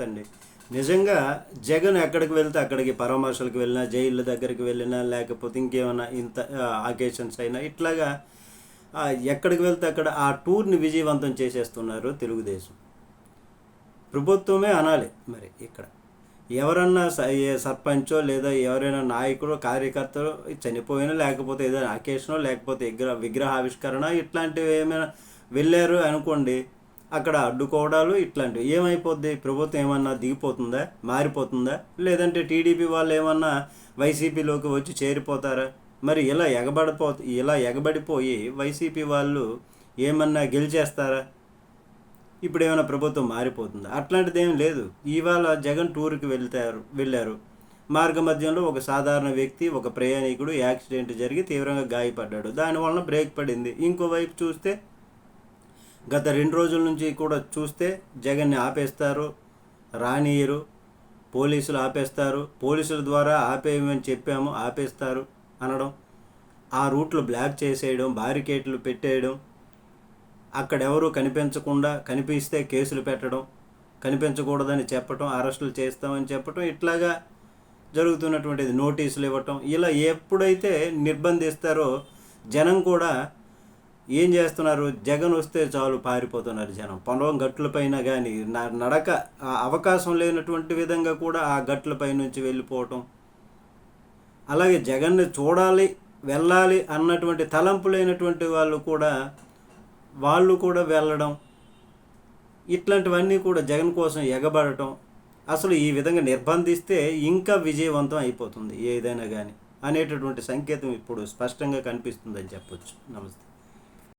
అండి నిజంగా జగన్ ఎక్కడికి వెళ్తే అక్కడికి పరామర్శలకు వెళ్ళినా జైళ్ళ దగ్గరికి వెళ్ళినా లేకపోతే ఇంకేమైనా ఇంత అకేషన్స్ అయినా ఇట్లాగా ఎక్కడికి వెళ్తే అక్కడ ఆ టూర్ని విజయవంతం చేసేస్తున్నారు తెలుగుదేశం. ప్రభుత్వమే అనాలి మరి ఇక్కడ. ఎవరన్నా స- సర్పంచో లేదా ఎవరైనా నాయకుడు కార్యకర్తలు చనిపోయినా లేకపోతే ఏదైనా అకేషనో లేకపోతే విగ్రహ విగ్రహావిష్కరణ ఇట్లాంటివి ఏమైనా వెళ్ళారు అనుకోండి అక్కడ అడ్డుకోవడాలు ఇట్లాంటివి. ఏమైపోద్ది? ప్రభుత్వం ఏమన్నా దిగిపోతుందా? మారిపోతుందా? లేదంటే టీడీపీ వాళ్ళు ఏమన్నా వైసీపీలోకి వచ్చి చేరిపోతారా? మరి ఇలా ఎగబడిపో ఇలా ఎగబడిపోయి వైసీపీ వాళ్ళు ఏమన్నా గెలిచేస్తారా? ఇప్పుడు ఏమైనా ప్రభుత్వం మారిపోతుందా? అట్లాంటిది ఏం లేదు. ఇవాళ జగన్ టూర్కి వెళ్తారు వెళ్ళారు. మార్గ మధ్యంలో ఒక సాధారణ వ్యక్తి ఒక ప్రయాణికుడు యాక్సిడెంట్ జరిగి తీవ్రంగా గాయపడ్డాడు. దానివలన బ్రేక్ పడింది. ఇంకోవైపు చూస్తే గత రెండు రోజుల నుంచి కూడా చూస్తే జగన్ని ఆపేస్తారు రానియరు పోలీసులు ఆపేస్తారు పోలీసుల ద్వారా ఆపేయమని చెప్పాము ఆపేస్తారు అనడం ఆ రూట్లు బ్లాక్ చేసేయడం బారికేట్లు పెట్టేయడం అక్కడెవరూ కనిపించకుండా కనిపిస్తే కేసులు పెట్టడం కనిపించకూడదని చెప్పటం అరెస్టులు చేస్తామని చెప్పటం ఇట్లాగా జరుగుతున్నటువంటిది నోటీసులు ఇవ్వటం ఇలా ఎప్పుడైతే నిర్బంధిస్తారో జనం కూడా ఏం చేస్తున్నారు? జగన్ వస్తే చాలు పారిపోతున్నారు జనం. పొలం గట్లపైన కానీ నడక అవకాశం లేనటువంటి విధంగా కూడా ఆ గట్లపై నుంచి వెళ్ళిపోవటం. అలాగే జగన్ని చూడాలి వెళ్ళాలి అన్నటువంటి తలంపు లేనటువంటి వాళ్ళు కూడా వాళ్ళు కూడా వెళ్ళడం. ఇట్లాంటివన్నీ కూడా జగన్ కోసం ఎగబడటం. అసలు ఈ విధంగా నిర్బంధిస్తే ఇంకా విజయవంతం అయిపోతుంది ఏదైనా కానీ అనేటటువంటి సంకేతం ఇప్పుడు స్పష్టంగా కనిపిస్తుందని చెప్పొచ్చు. నమస్తే.